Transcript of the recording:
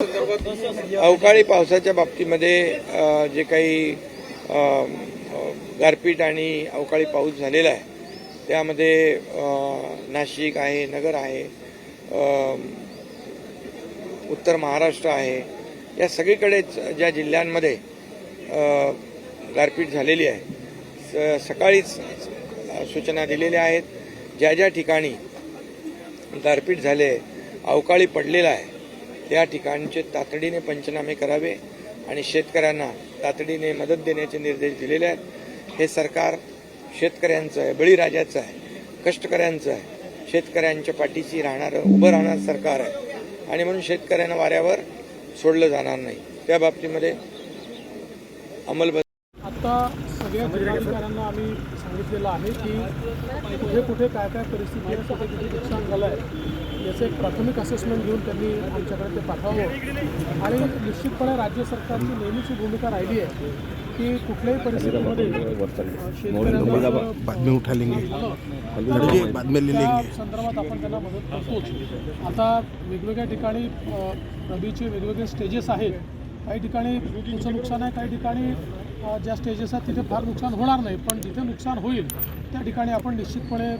अवकाळी पावसाच्या बाबतीमध्ये जे काही गारपीट आणि अवकाळी पाऊस झालेला आहे त्यामध्ये नाशिक आहे नगर आहे उत्तर महाराष्ट्र आहे या सगळीकडेच ज्या जिल्ह्यांमध्ये गारपीट झालेली आहे स सकाळीच सूचना दिलेल्या आहेत ज्या ज्या ठिकाणी गारपीट झाले अवकाळी पडलेला आहे त्या ठिकाणचे तातडीने पंचनामे करावे आणि शेतकऱ्यांना तातडीने मदत देण्याचे निर्देश दिलेले आहेत. हे सरकार शेतकऱ्यांचं आहे बळीराजाचं आहे कष्टकऱ्यांचं आहे. शेतकऱ्यांच्या पाठीशी राहणारं उभं राहणारं सरकार आहे. आणि म्हणून शेतकऱ्यांना वाऱ्यावर सोडलं जाणार नाही. त्या बाबतीमध्ये अंमलबजावणी आता सगळ्या जिल्हाधिकाऱ्यांना आम्ही सांगितलेलं आहे की कुठे कुठे काय काय परिस्थिती आहे कुठे किती नुकसान झालं आहे याचं एक प्राथमिक असेसमेंट घेऊन त्यांनी आमच्याकडे ते पाठवावं. आणि निश्चितपणे राज्य सरकारची नेहमीची भूमिका राहिली आहे की कुठल्याही परिस्थितीमध्ये अं, शेतकऱ्यांना बाद में उठा लेंगे झालं लड़के बाद में ले त्या लेंगे संदर्भात आपण त्यांना मदत करतोच. आता वेगवेगळ्या ठिकाणी रबीचे वेगवेगळे स्टेजेस आहेत. काही ठिकाणी तुमचं नुकसान आहे काही ठिकाणी ज्या स्टेजेस आहेत तिथे फार नुकसान होणार नाही. पण जिथे नुकसान होईल त्या ठिकाणी आपण निश्चितपणे